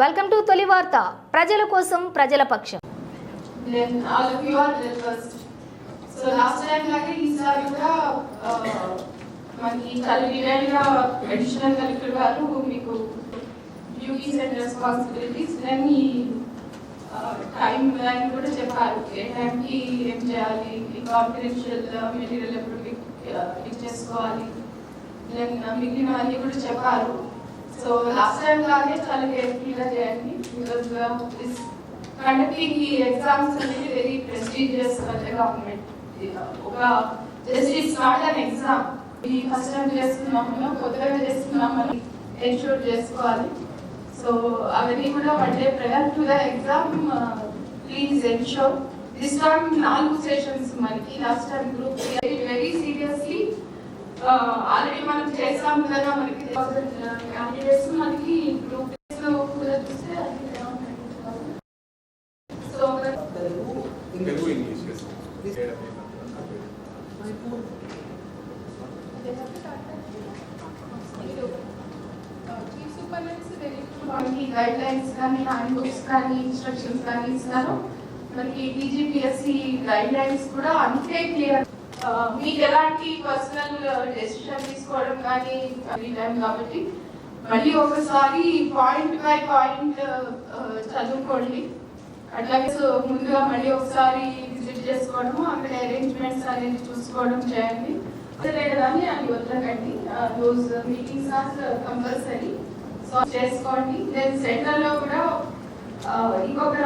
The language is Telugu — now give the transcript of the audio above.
వెల్కమ్ టు తొలి వార్త ప్రజల కోసం ప్రజల పక్షం. Then all of you లాగే ఈసారి కూడా మనకి కలెక్టర్గా అడిషనల్ కలెక్టర్ గారు మీకు డ్యూటీస్ అండ్ రెస్పాన్సిబిలిటీస్ దెన్ ఈ టైం లైన్ కూడా చెప్పారు. ఏ టైంకి ఏం చేయాలి కాన్ఫిడెన్షియల్ మెటీరియల్ ఎప్పుడు పిక్ చేసుకోవాలి దెన్ మిగిలినవన్నీ కూడా చెప్పారు. సో లాస్ట్ టైం లాగే చాలా కేర్ఫుల్గా చేయండి బికాజ్ దిస్ కండక్టింగ్ ఈ ఎగ్జామ్స్ అనేది వెరీ ప్రెస్టీజియస్ గవర్నమెంట్ ఒక just it's not an exam ఈ ఫస్ట్ టైం చేస్తున్నాము కొత్తగా చేస్తున్నామని ఎన్షూర్ చేసుకోవాలి. సో అవన్నీ కూడా one prior to the exam please ensure this time నాలుగు సెషన్స్ మనకి last time group very seriously already మనం చేసాం కదా మనకి క్యాండిడేట్స్ మనకి గ్రూప్ కూడా చూస్తే సో తెలుగు ఇంగ్లీష్ మనకి గైడ్ లైన్స్ కానీ హ్యాండ్ బుక్స్ కానీ ఇన్స్ట్రక్షన్స్ కానీ ఇస్తారు. మనకి టీజీపీఎస్సి గైడ్ లైన్స్ కూడా అంతే క్లియర్ మీకు ఎలాంటి పర్సనల్ డెసిషన్ తీసుకోవడం కానీ అది టైం కాబట్టి. మళ్ళీ ఒకసారి పాయింట్ బై పాయింట్ చదువుకోండి. అట్లాగే ముందుగా మళ్ళీ ఒకసారి విజిట్ చేసుకోవడము అక్కడ అరేంజ్మెంట్స్ అనేది చూసుకోవడం చేయండి. అదే కదా అని అది వదలకండి those meetings are compulsory so చేసుకోండి. దెన్ సెంటర్లో కూడా ఇంకొక